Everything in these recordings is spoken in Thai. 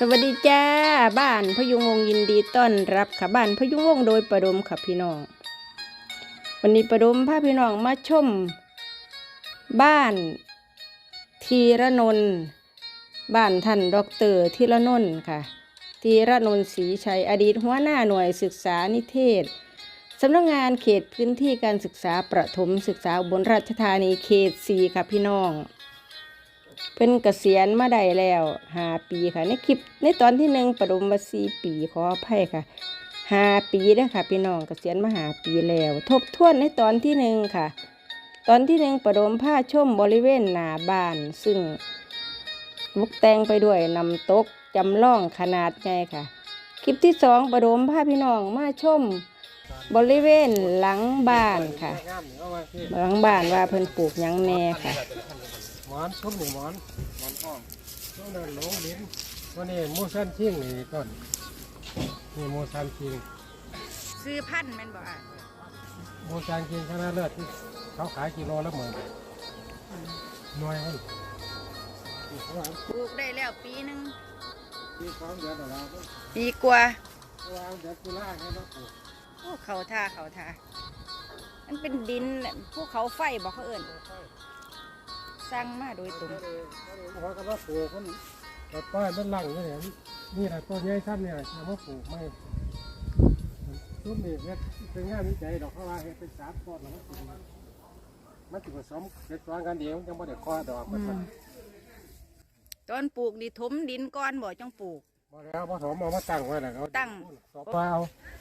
สวัสดีจ้าบ้านพยุงวงยินดีต้อนรับค่ะบ้านพยุงวงโดยประดมค่ะพี่น้อง วันนี้ประดมพาพี่น้องมาชม บ้านธีระนนบ้านท่านดอกเตอรธีระนนค่ะธีระนนศรีชัยอดีตหัวหน้าหน่วยศึกษานิเทศสำนักงานเขตพื้นที่การศึกษาประถมศึกษาบนราชธานีเขตสีค่ะพี่น้อง เพิ่นเกษียณมาได้แล้วหาปีค่ะ ในคลิปในตอนที่หนึ่งประดมมาสี่ปีขออภัยค่ะหาปีเด้อค่ะ พี่น้องเกษียณมาหาปีแล้ว ทบทวนในตอนที่หนึ่งค่ะ ตอนที่หนึ่งประดมผ้าชมบริเวณหน้าบ้าน ซึ่งมุกแต่งไปด้วยนำตกจำลองขนาดใหญ่ค่ะ คลิปที่สองประดมผ้าพี่น้องมาชมบริเวณหลังบ้านค่ะ หลังบ้านว่าเพิ่นปลูกยังแน่ค่ะ หมอนชุบหนึ่งหมอนหมอนอ้อมช่วงเดินหลงลิ้นตัวนี้มูสันชิงนี่ต้นนี่มูสันชิงซื้อพันธุ์แม่นบ่อะมูสันชิงชนะเลิศที่เขาขายกิโลละหมื่นหน่วยมันอีกประมาณปลูกได้แล้วปีหนึงปีสองเดือนแต่ละก็ปีกว่าวางเดือนกุลาให้เราปลูกโอ้เขาท่าเขาท่ามันเป็นดินภูเขาไฟบอกเขาเอิ่น สร้างมาโดยตรงเขาก็ว่าปลูกมันแต่ป้ายมันหลังนี่เนี่ยนี่แหละต้นใหญ่ซ้ำเนี่ยจะมาปลูกไม่ต้นนี้เนี่ยเป็นงานวิจัยดอกเพราะว่าเฮ็ดเป็นสามต้นแล้วมันปลูกมันจะผสมเด็ดวางกันเดียวยังไม่ได้คอดอกมันตอนปลูกนี่ถมดินก้อนบ่จังปลูกมาแล้วผสมเอามาตั้งไว้แล้วตั้งสอบเอา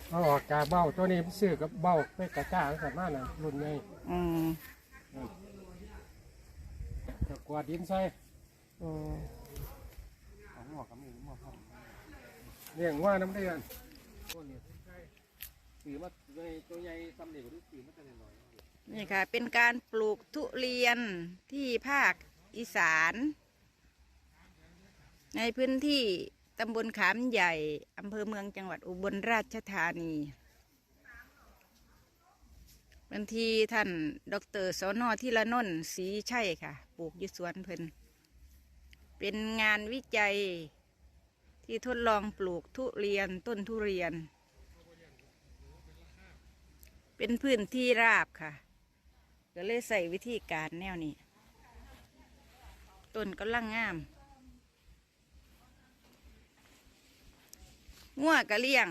เอาออกจากเบ้าตัวนี้มันซื้อกับเบ้าไปกระจ้างกันมาน่ะรุ่นใหญ่อืม จะกวาดดินใส่โอ้ของหมวกกับมีหมวกครับเลี้ยงว่าน้ำเดือนตัวนี้ใส่สีมาใหญ่ตัวใหญ่ซ้ำเด็กกว่าที่สีมาแต่หน่อยนี่ค่ะ เป็นการปลูกทุเรียนที่ภาคอีสาน ในพื้นที่ตำบลขามใหญ่อำเภอเมืองจังหวัดอุบลราชธานี บันทีท่านดรสนที่ละนนท์ศรีชัยค่ะ ปลูกยุสวนเพิ่นเป็นงานวิจัยที่ทดลองปลูกทุเรียนต้นทุเรียน เป็นพื้นที่ราบค่ะ ก็เลยใส่วิธีการแนวนี้ ต้นก็ลังงามงัวกะเลี้ยง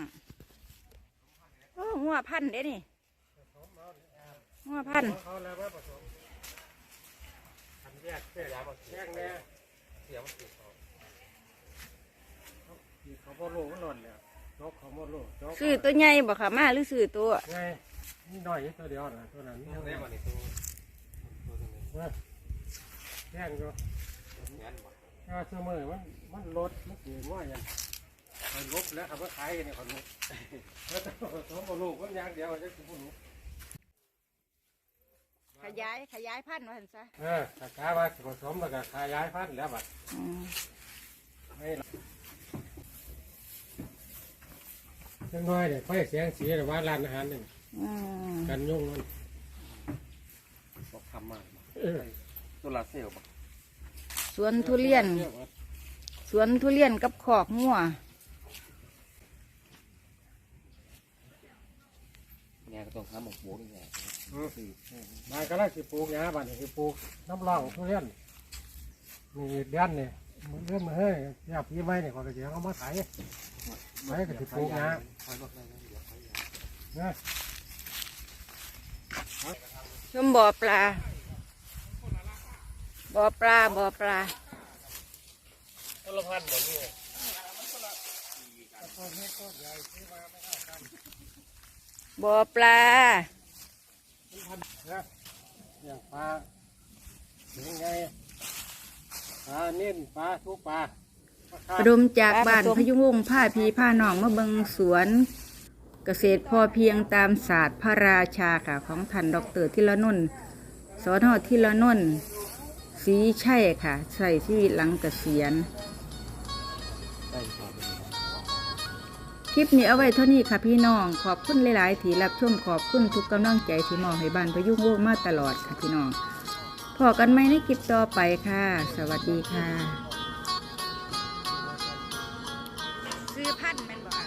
โอ้งัวพันเด้นี่ งัวพันธุ์เขาแล้วว่าผสมทำแยกเสียแยกแน่เสียมันติดเขาเขาบ่รู้มันหล่นเลยนกเขาบ่รู้นกซื้อตัวใหญ่บ่ค่ะมาหรือซื้อตัวไงนี่หน่อยตัวเดียวนะตัวนั้นนี่ได้มาในตัวแย่งก็ถ้าเสมอมันมันลดมันเกินว่าอย่างมันลบแล้วครับว่าขายกันเนี่ยคนลบแล้วต้องมาลูกมันยางเดียวจะคุณลูก ขยายขยายพันธุ์ว่าหั่นซะเออถ้าขายว่าผสมแล้วก็ขายย้ายพันธุ์แล้วบัดอืมไม่จังน้อยเนี่ยไฟเสียงสีหรือว่าร้านอาหารหนึ่งอืมกันยุ่งมันบอกทำมาเออโซลาร์เซลล์บอกสวนทุเรียน สวนทุเรียนกับขอกงัวเนี่ยก็ต้องทำหมกหมูนี่ไงอืม นายก็ได้สิปลูกหญ้าบ้านนี่สิปลูกน้ำร่องทุเรียนมีเดือนนี่มันเริ่มมาเฮ้ยยาพี่ไม้เนี่ยขาก็จะเอามาขายไว้ก็สิปลูกหญ้านะชมบ่อปลา บ่อปลา บ่อปลาต้นละพันแบบนี้บ่อปลา นะอย่างปลาอย่างไงปลาเน้นปลาทุกปลาประดมจากบ้านพยุงวงผ้าพีผ้าหนองมาเบิงสวนเกษตรพอเพียงตามศาสตร์พระราชาค่ะของท่านดรทิละนนท์สอนอทิละนนท์สีใช่ค่ะ ใส่ชีวิตหลังเกษียณได้ครับค ลิปนี้เอาไว้เท่านี้ค่ะพี่น้อง ขอบคุณหลาย ๆ ที่รับชมขอบคุณทุกกำลังใจที่มองให้บ้านพยุงวงมาตลอดค่ะพี่น้องพอกันไหมในคลิปต่อไปค่ะ สวัสดีค่ะ ซื้อพันธุ์แม่นบ่ค่ะ